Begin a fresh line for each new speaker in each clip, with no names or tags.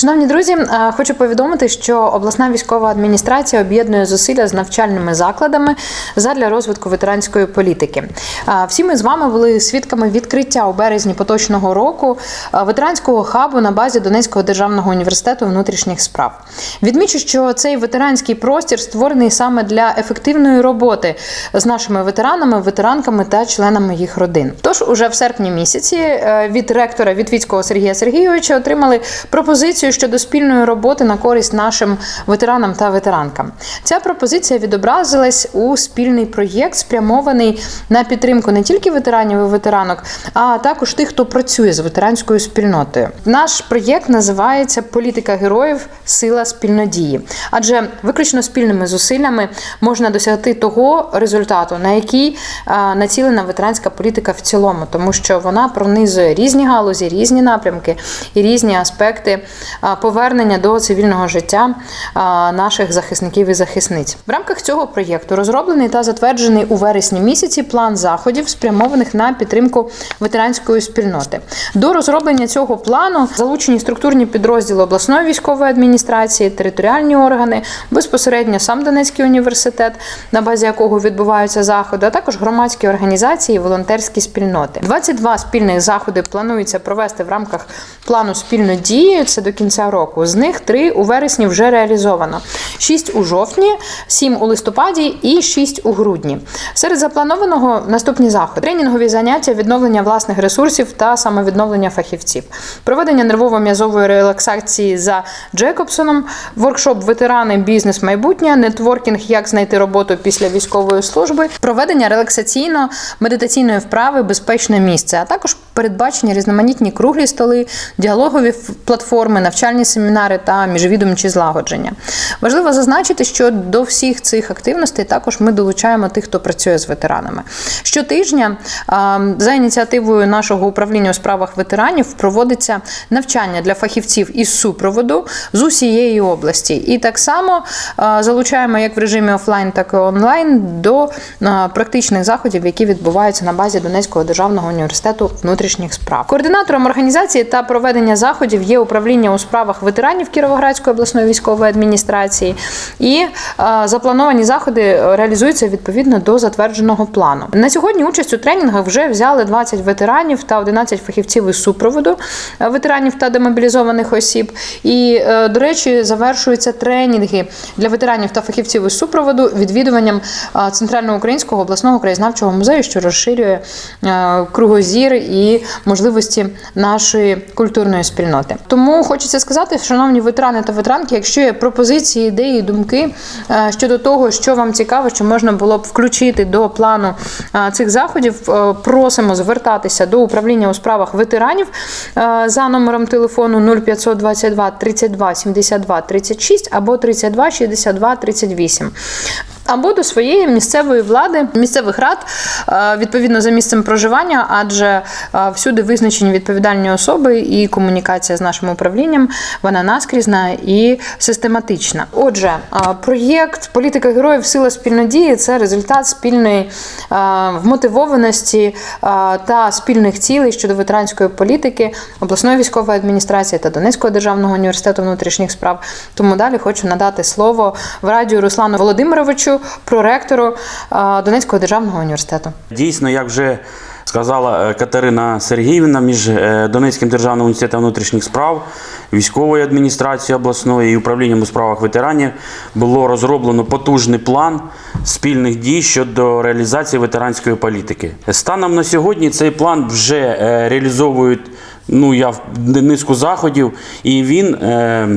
Шановні друзі, е, хочу повідомити, що обласна військова адміністрація об'єднує зусилля з навчальними закладами задля розвитку ветеранської політики. Е, Всі ми з вами були свідками відкриття у березні поточного року е, ветеранського хабу на базі Донецького державного університету внутрішніх справ. Відмічу, що цей ветеранський простір створений саме для ефективної роботи з нашими ветеранами, ветеранками та членами їх родин. Тож уже в серпні місяці від ректора Вітвіцького Сергія Сергійовича отримали пропозицію щодо спільної роботи на користь нашим ветеранам та ветеранкам. Ця пропозиція відобразилась у спільний проєкт, спрямований на підтримку не тільки ветеранів і ветеранок, а також тих, хто працює з ветеранською спільнотою. Наш проєкт називається Політика героїв, сила спільнодії. Адже виключно спільними зусиллями можна досягти того результату, на який націлена ветеранська політика в цілому, тому що вона пронизує різні галузі, різні напрямки і різні аспекти повернення до цивільного життя наших захисників і захисниць. В рамках цього проєкту розроблений та затверджений у вересні місяці план заходів, спрямованих на підтримку ветеранської спільноти. До розроблення цього плану залучені структурні підрозділи обласної військової адміністрації, територіальні органи, безпосередньо сам Донецький університет, на базі якого відбуваються заходи, а також громадські організації і волонтерські спільноти. 22 спільних заходи планується провести в рамках плану спільної дії. Це до кінця року. З них три у вересні вже реалізовано: 6 у жовтні, 7 у листопаді і 6 у грудні. Серед запланованого наступні заходи: тренінгові заняття, відновлення власних ресурсів та самовідновлення фахівців, проведення нервово-м'язової релаксації за Джекобсоном, воркшоп ветерани. Бізнес. Майбутнє, нетворкінг, як знайти роботу після військової служби, проведення релаксаційно-медитаційної вправи, безпечне місце, а також передбачені різноманітні круглі столи, діалогові платформи, навчальні семінари та міжвідомчі злагодження. Важливо зазначити, що до всіх цих активностей також ми долучаємо тих, хто працює з ветеранами. Щотижня за ініціативою нашого управління у справах ветеранів проводиться навчання для фахівців із супроводу з усієї області. І так само залучаємо як в режимі офлайн, так і онлайн до практичних заходів, які відбуваються на базі Донецького державного університету внутрішніх справ. Координатором організації та проведення заходів є управління у справах ветеранів Кіровоградської обласної військової адміністрації. І а, заплановані заходи реалізуються відповідно до затвердженого плану. На сьогодні участь у тренінгах вже взяли 20 ветеранів та 11 фахівців із супроводу е, ветеранів та демобілізованих осіб. І, е, до речі, завершуються тренінги для ветеранів та фахівців із супроводу відвідуванням е, Центрального українського обласного краєзнавчого музею, що розширює е, кругозір і можливості нашої культурної спільноти. Тому хочеться сказати, шановні ветерани та ветеранки, якщо є пропозиції, ідеї, думки е, щодо того, що вам цікаво, що можна було б включити до плану е, цих заходів, е, просимо звертатися до управління у справах ветеранів за номером телефону 0522 32 72 36 або 32 62 38 або до своєї місцевої влади, місцевих рад е, відповідно за місцем проживання, адже е, всюди визначені відповідальні особи і комунікація з нашим управлінням вона наскрізна і систематична. Отже, е, проєкт політика героїв сила спільнодії це результат спільної вмотивованості та спільних цілей щодо ветеранської політики обласної військової адміністрації та Донецького державного університету внутрішніх справ. Тому далі хочу надати слово в радіо Руслану Володимировичу, проректору е, Донецького державного університету.
Дійсно, як вже сказала е, Катерина Сергіївна, між е, Донецьким державним університетом внутрішніх справ, військовою адміністрацією обласної і управлінням у справах ветеранів було розроблено потужний план спільних дій щодо реалізації ветеранської політики. Станом на сьогодні цей план вже реалізовують ну, я низку заходів, і він. Е,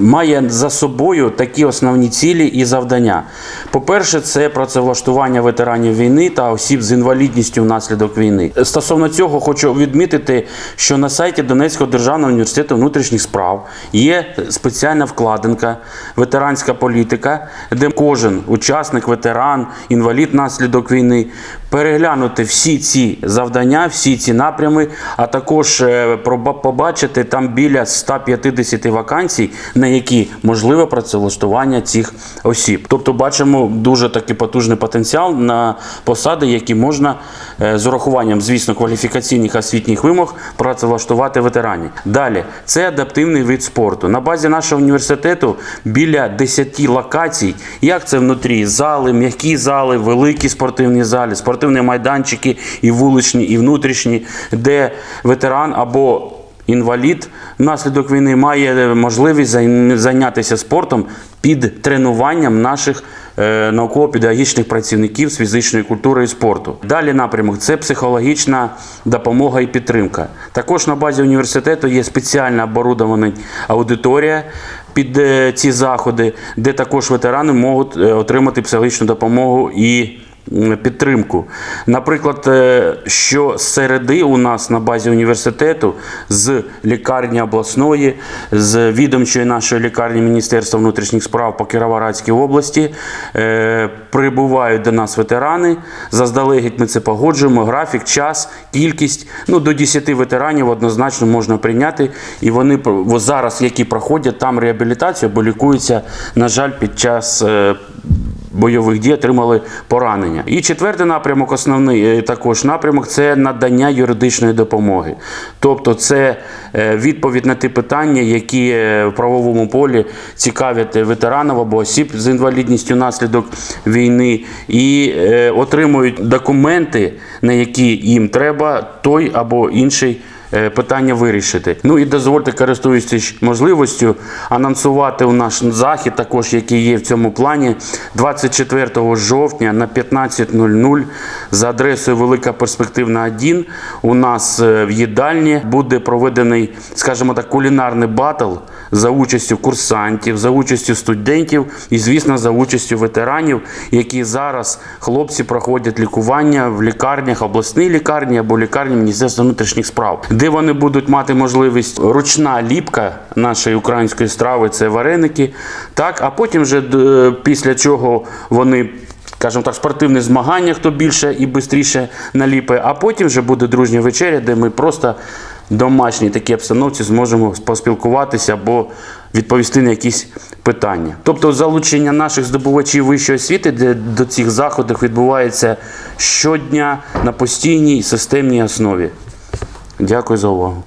має за собою такі основні цілі і завдання. По-перше, це працевлаштування ветеранів війни та осіб з інвалідністю внаслідок війни. Стосовно цього, хочу відмітити, що на сайті Донецького державного університету внутрішніх справ є спеціальна вкладинка ветеранська політика, де кожен учасник, ветеран, інвалід внаслідок війни переглянути всі ці завдання, всі ці напрями, а також е, побачити там біля 150 вакансій, на які можливе працевлаштування цих осіб. Тобто бачимо дуже такий потужний потенціал на посади, які можна е, з урахуванням, звісно, кваліфікаційних освітніх вимог працевлаштувати ветеранів. Далі це адаптивний вид спорту. На базі нашого університету біля 10 локацій. Як це внутрі? Зали, м'які зали, великі спортивні зали, спортивні майданчики і вуличні, і внутрішні, де ветеран або інвалід внаслідок війни має можливість зайнятися спортом під тренуванням наших е, науково-педагогічних працівників з фізичної культури і спорту. Далі напрямок це психологічна допомога і підтримка. Також на базі університету є спеціальна оборудована аудиторія під е, ці заходи, де також ветерани можуть е, отримати психологічну допомогу і підтримку. Наприклад, е, що середи у нас на базі університету з лікарні обласної, з відомчої нашої лікарні Міністерства внутрішніх справ по Кіровоградській області е, прибувають до нас ветерани. Заздалегідь ми це погоджуємо. Графік, час, кількість. Ну, до 10 ветеранів однозначно можна прийняти. І вони зараз, які проходять там реабілітацію або лікуються, на жаль, під час. Бойових дій отримали поранення. І четвертий напрямок, основний е, також напрямок це надання юридичної допомоги. Тобто, це е, відповідь на ті питання, які е, в правовому полі цікавлять ветеранів або осіб з інвалідністю внаслідок війни, і отримують документи, на які їм треба той або інший. Е, Питання вирішити. Ну і дозвольте, користуючись можливістю, анонсувати у наш захід, також який є в цьому плані, 24 жовтня на 15.00 за адресою Велика Перспективна 1 у нас е, в їдальні буде проведений, скажімо так, кулінарний батл за участю курсантів, за участю студентів і, звісно, за участю ветеранів, які зараз хлопці проходять лікування в лікарнях, обласній лікарні або лікарні Міністерства внутрішніх справ, де вони будуть мати можливість ручна ліпка нашої української страви це вареники. Так, а потім вже після чого вони. Скажімо так, спортивне змагання, хто більше і швидше наліпає, а потім вже буде дружня вечеря, де ми просто домашній такій обстановці зможемо поспілкуватися або відповісти на якісь питання. Тобто залучення наших здобувачів вищої освіти де до цих заходів відбувається щодня на постійній системній основі. Дякую за увагу.